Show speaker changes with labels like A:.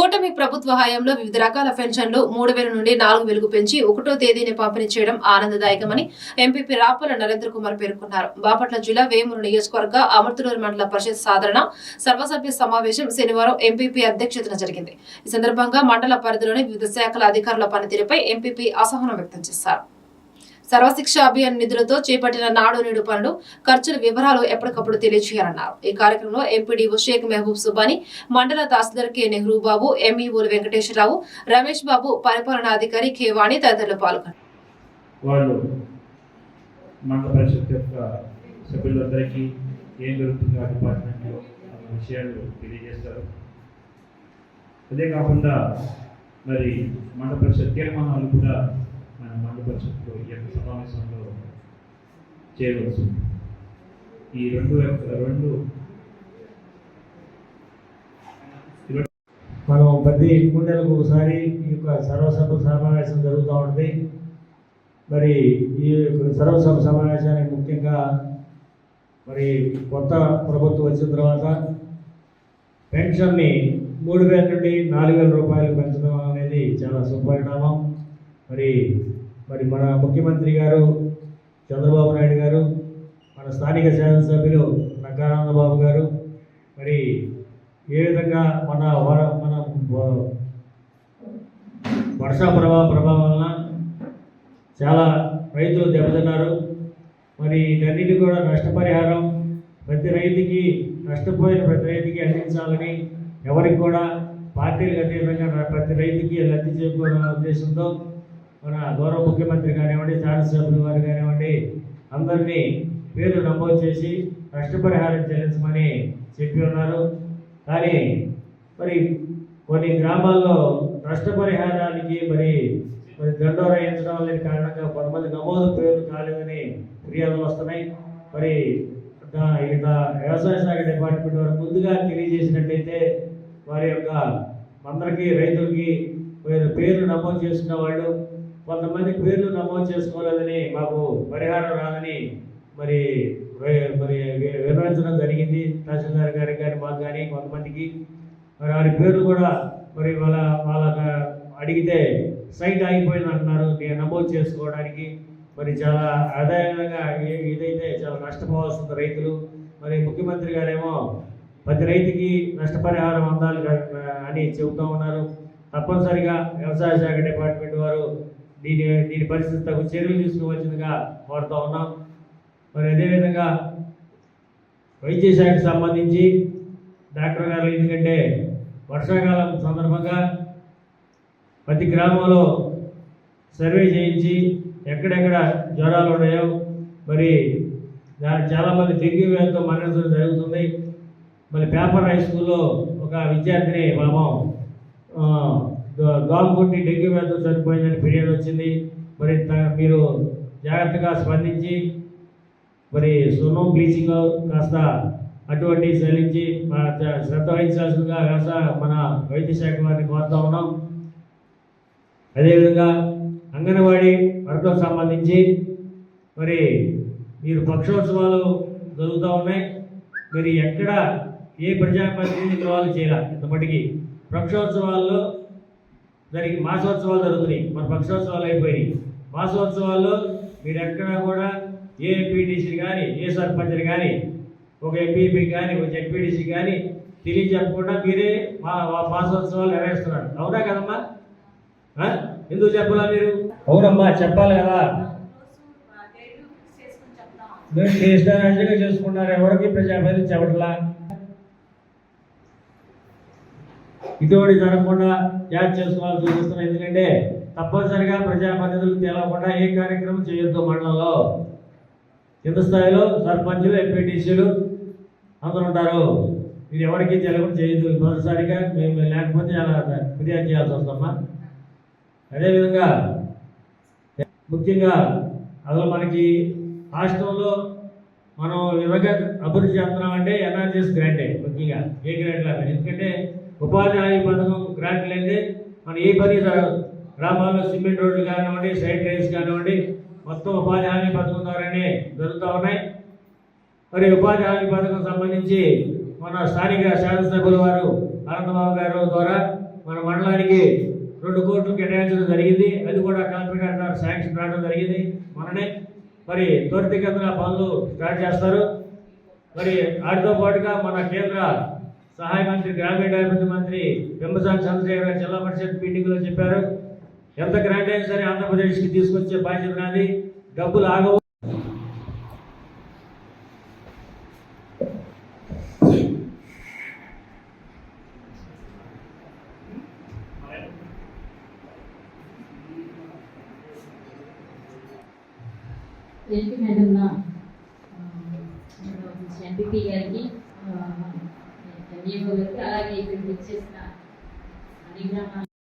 A: కూటమి ప్రభుత్వ హయాంలో వివిధ రకాల పెన్షన్లు మూడు వేల నుండి నాలుగు వేలకు పెంచి ఒకటో తేదీని పంపిణీ చేయడం ఆనందదాయకమని ఎంపీపీ రాపల నరేంద్ర కుమార్ పేర్కొన్నారు. బాపట్ల జిల్లా వేమూరు నియోజకవర్గ అమర్తులూరు మండల పరిషత్ సాధారణ సర్వసభ్య సమావేశం శనివారం ఎంపీపీ అధ్యక్షతన జరిగింది. ఈ సందర్భంగా మండల పరిధిలోని వివిధ శాఖల అధికారుల పనితీరుపై ఎంపీపీ అసహనం వ్యక్తం చేశారు. సర్వశిక్ష అభియాన్ నిధులతో చేపట్టిన నాడు నేడు పనులు ఖర్చుల వివరాలు ఎప్పటికప్పుడు తెలియజేయాలన్నారు. ఈ కార్యక్రమంలో ఎంపీడీఓ షేక్ మెహబూబ్ సుబాని మండల తహసీల్దార్ కె నెహ్రూ బాబు ఎంఈఓలు వెంకటేశ్వరరావు రమేష్ బాబు పరిపాలనాధికారి కె వాణి తదితరులు పాల్గొన్నారు.
B: వాళ్ళు మండల పరిషత్ యొక్క సభ్యులందరికీ ఏం జరుగుతుందో ఆ డిపార్ట్మెంట్లో విషయాలు తెలియజేస్తారు. అదే కాకుండా మరి మండల పరిషత్ తీర్మానాలు కూడా మన పరిషత్లో ఈ యొక్క సమావేశంలో చేయవచ్చు ఈ రెండు యొక్క రెండు
C: మనం ప్రతి మూడు నెలలకు ఒకసారి ఈ యొక్క సర్వసభ సమావేశం జరుగుతూ ఉంటుంది మరి ఈ యొక్క సర్వసభ సమావేశానికి ముఖ్యంగా మరి కొత్త ప్రభుత్వం వచ్చిన తర్వాత పెన్షన్ని మూడు వేల నుండి నాలుగు వేల రూపాయలు పెంచడం అనేది చాలా శుభపరిణామం. మరి మరి మన ముఖ్యమంత్రి గారు చంద్రబాబు నాయుడు గారు మన స్థానిక శాసనసభ్యులు నక్కానంద బాబు గారు మరి ఏ విధంగా మన వర మన వర్షా వర్ష ప్రభావ ప్రభావం వలన చాలా రైతులు దెబ్బతిన్నారు. మరి వీటన్నిటి కూడా నష్టపరిహారం ప్రతి రైతుకి నష్టపోయిన ప్రతి రైతుకి అందించాలని ఎవరికి కూడా పార్టీలకు అతీతంగా ప్రతి రైతుకి లబ్ధి చేకూరాలనే ఉద్దేశంతో మన గౌరవ ముఖ్యమంత్రి కానివ్వండి శాసనసభ్యులు వారు కానివ్వండి అందరినీ పేర్లు నమోదు చేసి నష్టపరిహారం చెల్లించమని చెప్పి ఉన్నారు. కానీ మరి కొన్ని గ్రామాల్లో నష్టపరిహారానికి మరి మరి దండోర వేయించడం లేని కారణంగా కొంతమంది నమోదు పేర్లు కాలేదని ఫిర్యాదులు వస్తున్నాయి. మరి వ్యవసాయ శాఖ డిపార్ట్మెంట్ వారు ముందుగా తెలియజేసినట్టయితే వారి యొక్క అందరికీ రైతులకి పేర్లు నమోదు చేసుకున్న వాళ్ళు కొంతమంది పేర్లు నమోదు చేసుకోలేదని మాకు పరిహారం రాదని మరి మరి వివరించడం జరిగింది. తహసీల్దార్ గారికి కానీ మాకు కానీ కొంతమందికి మరి వారి పేర్లు కూడా మరి వాళ్ళ వాళ్ళ అడిగితే సైట్ ఆగిపోయింది అంటున్నారు నేను నమోదు చేసుకోవడానికి మరి చాలా ఆదాయంగా ఇదైతే చాలా నష్టపోవాల్సింది రైతులు మరి ముఖ్యమంత్రి గారేమో ప్రతి రైతుకి నష్టపరిహారం అందాలి అని చెబుతూ ఉన్నారు. తప్పనిసరిగా వ్యవసాయ శాఖ డిపార్ట్మెంట్ వారు దీని దీని పరిస్థితి తగు చర్యలు తీసుకోవాల్సిందిగా కోరుతూ ఉన్నాం. మరి అదేవిధంగా వైద్య శాఖకు సంబంధించి డాక్టర్ గారు ఎందుకంటే వర్షాకాలం సందర్భంగా ప్రతి గ్రామంలో సర్వే చేయించి ఎక్కడెక్కడ జ్వరాలు ఉన్నాయో మరి చాలామంది డెంగ్యూ వ్యాధితో మరణించడం జరుగుతుంది. మరి పేపర్ హై స్కూల్లో ఒక విద్యార్థిని పాపం ఆ, దోమ కొట్టి డెంగ్యూ వ్యాధులు చనిపోయిందని ఫిర్యాదు వచ్చింది. మరి త- మీరు జాగ్రత్తగా స్పందించి మరి సున్నం బ్లీచింగ్ కాస్త అటువంటి చెల్లించి శ్రద్ధ వహించాల్సిందిగా కాస్త మన వైద్య శాఖ వారిని కోరుతా ఉన్నాం. అదేవిధంగా అంగన్వాడీ వర్గం సంబంధించి మరి మీరు పక్షోత్సవాలు జరుగుతూ ఉన్నాయి. మీరు ఎక్కడ ఏ ప్రజాప్రతినిధి ఇన్వాల్వ్ చేయాలి? ఇంతమటికి పక్షోత్సవాల్లో జరిగి మాసోత్సవాలు జరుగుతున్నాయి. మన పక్షోత్సవాలు అయిపోయినాయి. మాసోత్సవాల్లో మీరు ఎక్కడ కూడా ఏ ఎంపీటీసీ కానీ ఏ సర్పంచ్ని కానీ ఒక ఎంపీపీ కానీ ఒక జడ్పీటీసీ కానీ తెలియజెప్పకుండా మీరే మా మా- మాసోత్సవాలు నిర్వహిస్తున్నారు. అవునా కదమ్మా? ఎందుకు చెప్పాలా మీరు? అవునమ్మా చెప్పాలి కదా. మీరు చేసినారంటే చేసుకున్నారు. ఎవరికి ప్రజాప్రతినిధి చెప్పట్లా? ఇటువంటి జరగకుండా యాడ్ చేసుకోవాలని సూచిస్తున్నాం ఎందుకంటే తప్పనిసరిగా ప్రజాప్రతినిధులు తెలవకుండా ఏ కార్యక్రమం చేయొద్దు మండలంలో. కింద స్థాయిలో సర్పంచులు ఎంపీటీసీలు అందరూ ఉంటారు. ఇది ఎవరికి తెలియకుండా చేయొద్దు. మొదటిసారిగా మేము లేకపోతే అలా ఫిర్యాదు చేయాల్సి వస్తామా అదేవిధంగా ముఖ్యంగా అసలు మనకి రాష్ట్రంలో మనం విధంగా అభివృద్ధి చేస్తున్నామంటే ఎన్ఆర్జీఎస్ గ్రాంటే ముఖ్యంగా ఏ గ్రాంట్ లాగా ఎందుకంటే ఉపాధి హామీ పథకం గ్రాంట్ లేదే మనం ఏ పని జరగదు. గ్రామాల్లో సిమెంట్ రోడ్లు కానివ్వండి సైడ్ డ్రైన్స్ కానివ్వండి మొత్తం ఉపాధి హామీ పథకం ద్వారానే జరుగుతూ ఉన్నాయి. మరి ఉపాధి హామీ పథకం సంబంధించి మన స్థానిక శాసనసభ్యుల వారు ఆనందబాబు గారు ద్వారా మన మండలానికి రెండు కోట్లు కేటాయించడం జరిగింది. అది కూడా కలెక్టర్ గారు శాంక్షన్ రావడం జరిగింది మననే మరి త్వరితగతిన పనులు స్టార్ట్ చేస్తారు. మరి వాటితో పాటుగా మన కేంద్ర సహాయ మంత్రి గ్రామీణాభివృద్ధి మంత్రి పెంబసాని చంద్రశేఖర్ గారు జిల్లా పరిషత్ మీటింగ్లో చెప్పారు. ఎంత గ్రాంట్ అయినా సరే ఆంధ్రప్రదేశ్కి తీసుకొచ్చే బాధ్యత నాది. డబ్బులు ఆగవు.
D: ఎంపీ మేడం ఎంపీపీ గారికి ఎంఈఓ అలాగే ఇక్కడికి వచ్చేసిన. అన్ని